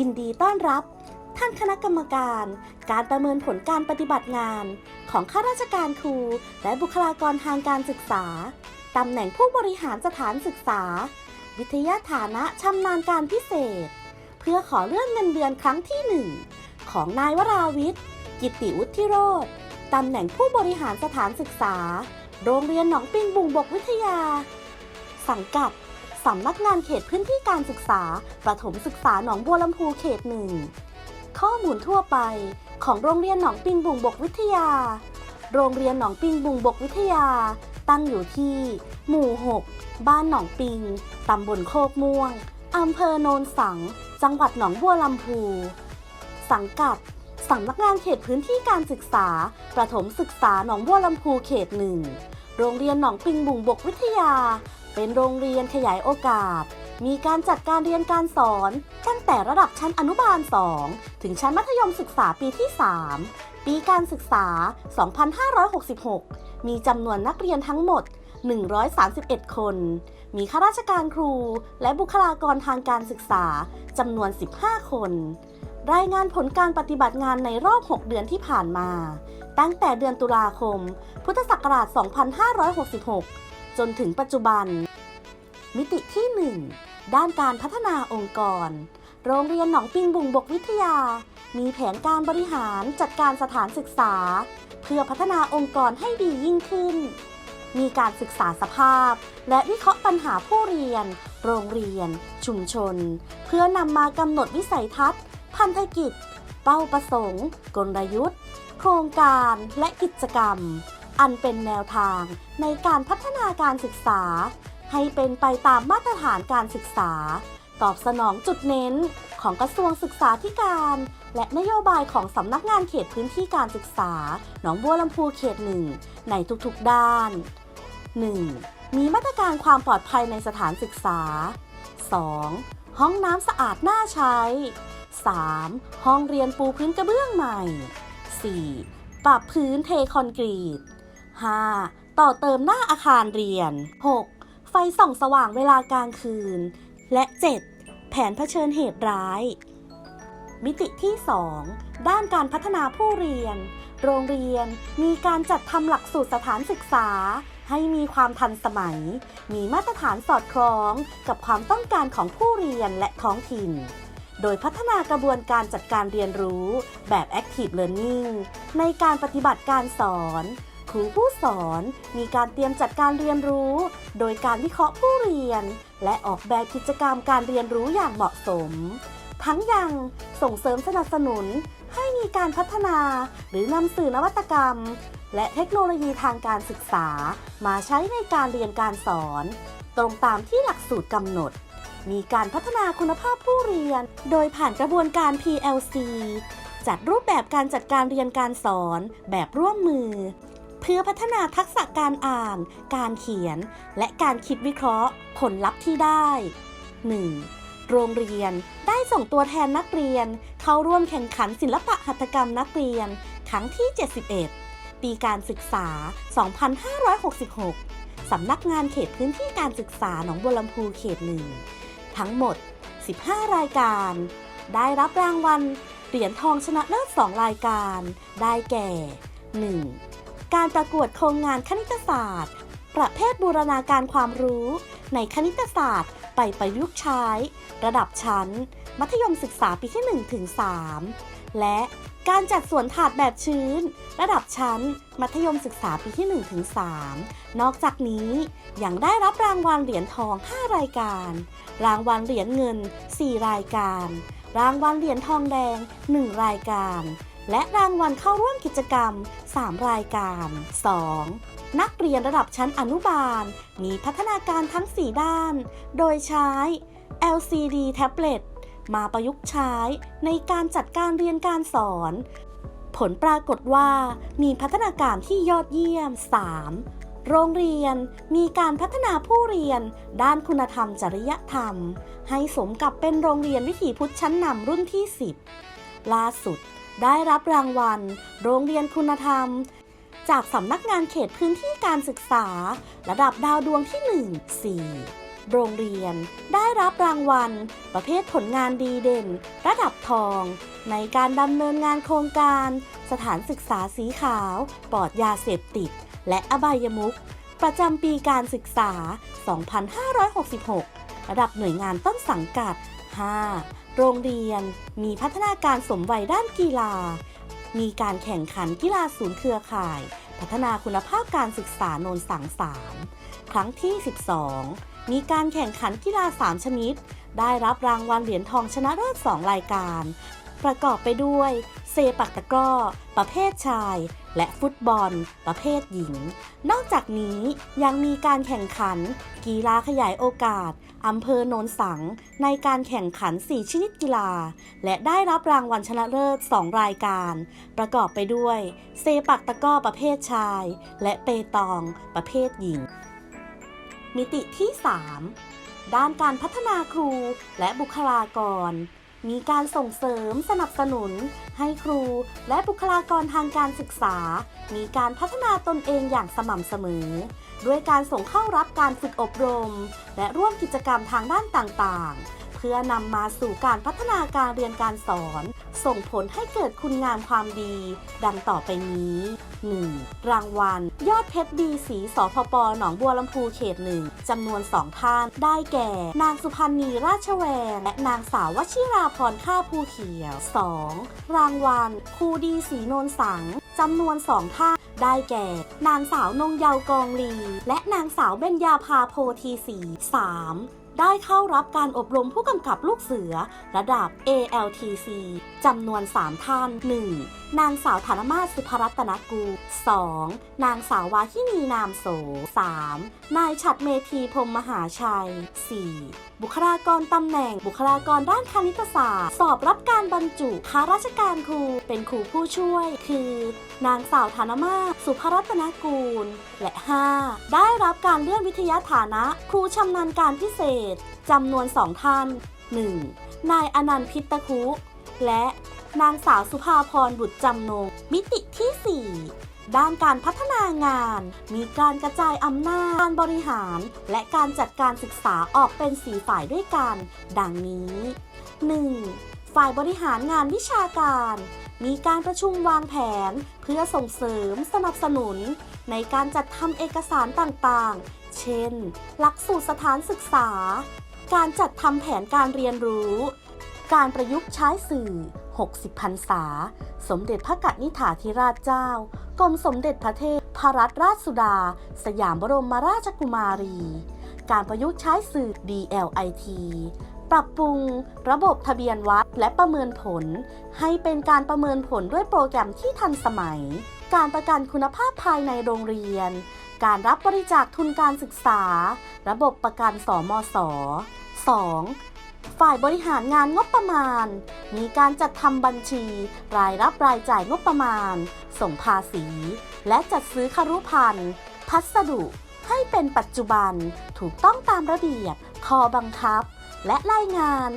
ยินดีต้อนรับ ท่านคณะกรรมการ การประเมินผลการปฏิบัติงาน ของข้าราชการครู และบุคลากรทางการศึกษาตำแหน่งผู้บริหารสถานศึกษา วิทยาฐานะชำนาญการพิเศษ เพื่อขอเลื่อนเงินเดือนครั้งที่หนึ่งของนายวราวิทย์กิตติวุฒิโรธตำแหน่งผู้บริหารสถานศึกษา โรงเรียนหนองปิงบุงบกวิทยา สังกัด สำนักงานเขตพื้นที่การศึกษา ประถมศึกษาหนองบัวลำพูเขตหนึ่ง ข้อมูลทั่วไป ของโรงเรียนหนองปิงบุงบกวิทยา โรงเรียนหนองปิงบุงบกวิทยา ตั้งอยู่ที่ หมู่ 6 บ้านหนองปิง ตำบลโคกม่วง อำเภอโนนสัง จังหวัดหนองบัวลำพู สังกัดสำนักงานเขตพื้นที่การศึกษา ประถมศึกษาหนองบัวลำพูเขตหนึ่ง โรงเรียนหนองปิงบุงบกวิทยา เป็นโรงเรียนขยายโอกาส มีการจัดการเรียนการสอน ตั้งแต่ระดับชั้นอนุบาล 2 ถึงชั้นมัธยมศึกษาปีที่ 3 ปีการศึกษา 2566 มีจำนวนนักเรียนทั้งหมด 131 คน มีข้าราชการครู และบุคลากรทางการศึกษาจำนวน 15 คน รายงานผลการปฏิบัติงานในรอบ 6 เดือนที่ผ่านมา ตั้งแต่เดือนตุลาคม พุทธศักราช 2566 จนถึงปัจจุบัน มิติที่ 1 ด้านการพัฒนาองค์กร โรงเรียนหนองปิงบุงบกวิทยา มีแผนการบริหารจัดการสถานศึกษา เพื่อพัฒนาองค์กรให้ดียิ่งขึ้น มีการศึกษาสภาพ และวิเคราะห์ปัญหาผู้เรียน โรงเรียน ชุมชน เพื่อนำมากำหนดวิสัยทัศน์ พันธกิจ เป้าประสงค์ กลยุทธ์ โครงการและกิจกรรม อันเป็นแนวทางในการพัฒนาการศึกษา ให้เป็นไปตามมาตรฐานการศึกษา ตอบสนองจุดเน้นของกระทรวงศึกษาธิการ และนโยบายของสำนักงานเขตพื้นที่การศึกษา หนองบัวลำพูเขตหนึ่งในทุกๆด้าน 1. มีมาตรการความปลอดภัยในสถานศึกษา 2. ห้องน้ำสะอาดน่าใช้ 3. ห้องเรียนปูพื้นกระเบื้องใหม่ 4. ปรับพื้นเทคอนกรีต 5. ต่อเติมหน้าอาคารเรียน 6. ไฟส่องสว่างเวลากลางคืน และ 7. แผนเผชิญเหตุร้าย มิติที่ 2 ด้านการพัฒนาผู้เรียน โรงเรียนมีการจัดทำหลักสูตรสถานศึกษา ให้มีความทันสมัย มีมาตรฐานสอดคล้องกับความต้องการของผู้เรียนและท้องถิ่นโดยพัฒนากระบวนการจัดการเรียนรู้แบบ Active Learning ในการปฏิบัติการสอน ครูผู้สอนมีการเตรียมจัดการเรียนรู้ โดยการวิเคราะห์ผู้เรียน และออกแบบกิจกรรมการเรียนรู้อย่างเหมาะสม ทั้งยังส่งเสริมสนับสนุน ให้มีการพัฒนา หรือนำสื่อนวัตกรรม และเทคโนโลยีทางการศึกษา มาใช้ในการเรียนการสอน ตรงตามที่หลักสูตรกำหนด มีการพัฒนาคุณภาพผู้เรียน โดยผ่านกระบวนการ PLC จัดรูปแบบการจัดการเรียนการสอนแบบร่วมมือ เพื่อพัฒนาทักษะการอ่าน การเขียน และการคิดวิเคราะห์ ผลลัพธ์ที่ได้ 1. โรงเรียนได้ส่งตัวแทนนักเรียน เข้าร่วมแข่งขันศิลปะหัตถกรรมนักเรียน ครั้งที่ 71 ปีการศึกษา 2566 สำนักงานเขตพื้นที่การศึกษาหนองบัวลำพูเขตหนึ่งทั้งหมด 15 รายการ ได้รับรางวัลเหรียญทองชนะเลิศ 2 รายการ ได้แก่ 1. การประกวดโครงงานคณิตศาสตร์ ประเภทบูรณาการความรู้ ในคณิตศาสตร์ ไปประยุกต์ใช้ ระดับชั้น มัธยมศึกษาปีที่1ถึง3และการจัดสวนถาดแบบชื้น ระดับชั้น มัธยมศึกษาปีที่1ถึง3นอกจากนี้ยังได้รับรางวัลเหรียญทอง 5 รายการ รางวัลเหรียญเงิน 4 รายการ รางวัลเหรียญทองแดง 1 รายการ และรางวัลเข้าร่วมกิจกรรม 3 รายการ 2. นักเรียนระดับชั้นอนุบาล มีพัฒนาการทั้ง 4 ด้าน โดยใช้ LCD แท็บเล็ตมาประยุกต์ใช้ในการจัดการเรียนการสอน ผลปรากฏว่ามีพัฒนาการที่ยอดเยี่ยม 3. โรงเรียนมีการพัฒนาผู้เรียน ด้านคุณธรรมจริยธรรม ให้สมกับเป็นโรงเรียนวิถีพุทธชั้นนำรุ่นที่ 10 ล่าสุด ได้รับรางวัล โรงเรียนคุณธรรม จากสำนักงานเขตพื้นที่การศึกษา ระดับดาวดวงที่ 1 4โรงเรียนได้รับรางวัล ประเภทผลงานดีเด่น ระดับทอง ในการดำเนินงานโครงการ สถานศึกษาสีขาว ปลอดยาเสพติด และอบายมุขประจำปีการศึกษา 2566 ระดับหน่วยงานต้นสังกัด 5. โรงเรียนมีพัฒนาการสมวัยด้านกีฬา มีการแข่งขันกีฬาศูนย์เครือข่าย พัฒนาคุณภาพการศึกษาโนนสังสามครั้งที่ 12 มีการแข่งขันกีฬา 3 ชนิด ได้รับรางวัลเหรียญทองชนะเลิศ2รายการ ประกอบไปด้วย เซปักตะกร้อ ประเภทชาย และฟุตบอล ประเภทหญิง นอกจากนี้ยังมีการแข่งขัน กีฬาขยายโอกาส อำเภอโนนสัง ในการแข่งขัน 4 ชนิดกีฬา และได้รับรางวัลชนะเลิศ 2 รายการ ประกอบไปด้วย เซปักตะก้อประเภทชาย และเปตองประเภทหญิง มิติที่ 3 ด้านการพัฒนาครูและบุคลากร มีการส่งเสริมสนับสนุน ให้ครูและบุคลากรทางการศึกษา มีการพัฒนาตนเองอย่างสม่ำเสมอ ด้วยการส่งเข้ารับการฝึกอบรม และร่วมกิจกรรมทางด้านต่างๆ เพื่อนำมาสู่การพัฒนาการเรียนการสอน ส่งผลให้เกิดคุณงามความดี ดังต่อไปนี้ 1. รางวัล ยอดเพชรดีสีสพปหนองบัวลำพูเขตหนึ่งจำนวน 2 ท่าน ได้แก่ นางสุพันธ์นีราชแวง และนางสาววชิราพรข้าภูเขียว 2. รางวัลครูดีสีนนสังจำนวน 2 ท่านได้แก่ นางสาวนงเยาวกองลี และนางสาวเบญญาภาโพธีสี 3. ได้เข้ารับการอบรมผู้กำกับลูกเสือ ระดับ ALTC จำนวน 3 ท่าน 1. นางสาวธนมาศสุภรัตนกู 2. นางสาววาทินีนามโส 3. นายฉัดเมธีพรมมหาชัย 4. บุคลากรตำแหน่ง บุคลากรด้านคณิตศาสตร์ สอบรับการบรรจุข้าราชการครู เป็นครูผู้ช่วย คือ นางสาวธนมาสุภรัตนกูล และ 5. ได้รับการเลื่อนวิทยาฐานะ ครูชำนาญการพิเศษจำนวน 2 ท่าน 1. นายอนันต์พิตคุ และนางสาวสุภาพรบุตรจำนง มิติที่ 4 ด้านการพัฒนางาน มีการกระจายอำนาจการบริหาร และการจัดการศึกษาออกเป็นสีฝ่ายด้วยกัน ดังนี้ 1. ฝ่ายบริหารงานวิชาการ มีการประชุมวางแผน เพื่อส่งเสริมสนับสนุน ในการจัดทำเอกสารต่างๆ เช่น หลักสูตรสถานศึกษา การจัดทำแผนการเรียนรู้ การประยุกต์ใช้สื่อ 60พรรษา สมเด็จพระกนิษฐาธิราชเจ้า กรมสมเด็จพระเทพพรัตนราชสุดา สยามบรมราชกุมารี การประยุกต์ใช้สื่อ DLIT ปรับปรุง ระบบทะเบียนวัดและประเมินผล ให้เป็นการประเมินผลด้วยโปรแกรมที่ทันสมัย การประกันคุณภาพภายในโรงเรียน การรับบริจาคทุนการศึกษา ระบบประกันสมศ 2. ฝ่ายบริหารงานงบประมาณ มีการจัดทำบัญชี รายรับรายจ่ายงบประมาณ ส่งภาษี และจัดซื้อคารุพันธ์พัสดุให้เป็นปัจจุบันถูกต้องตามระเบียบข้อบังคับ และรายงาน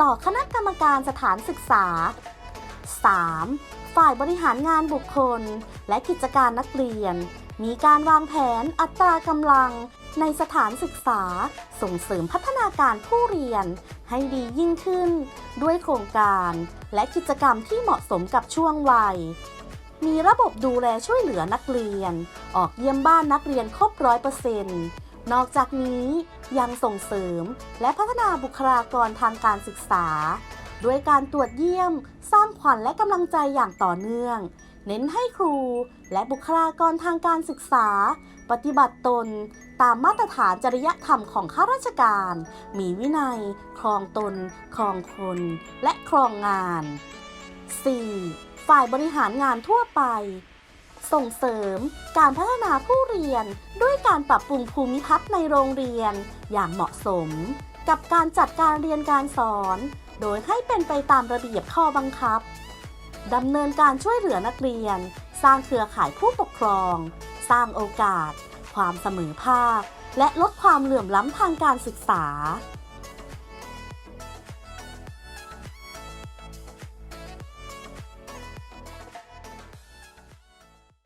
ต่อคณะกรรมการสถานศึกษา 3. ฝ่ายบริหารงานบุคคล และกิจการนักเรียน มีการวางแผนอัตรากำลัง ในสถานศึกษาส่งเสริมพัฒนาการผู้เรียน ให้ดียิ่งขึ้น ด้วยโครงการ และกิจกรรมที่เหมาะสมกับช่วงวัย มีระบบดูแลช่วยเหลือนักเรียน ออกเยี่ยมบ้านนักเรียนครบร้อยเปอร์เซ็นต์นอกจากนี้ยังส่งเสริมและพัฒนาบุคลากรทางการศึกษา ด้วยการตรวจเยี่ยม สร้างขวัญและกำลังใจอย่างต่อเนื่อง เน้นให้ครู และบุคลากรทางการศึกษา ปฏิบัติตน ตามมาตรฐานจริยธรรมของข้าราชการ มีวินัย ครองตน ครองคน และครองงาน 4. ฝ่ายบริหารงานทั่วไป ส่งเสริมการพัฒนาผู้เรียนด้วยการปรับปรุงภูมิทัศน์ในโรงเรียนอย่างเหมาะสม กับการจัดการเรียนการสอน โดยให้เป็นไปตามระเบียบข้อบังคับ ดำเนินการช่วยเหลือนักเรียน สร้างเครือข่ายผู้ปกครอง สร้างโอกาส ความเสมอภาค และลดความเหลื่อมล้ำทางการศึกษา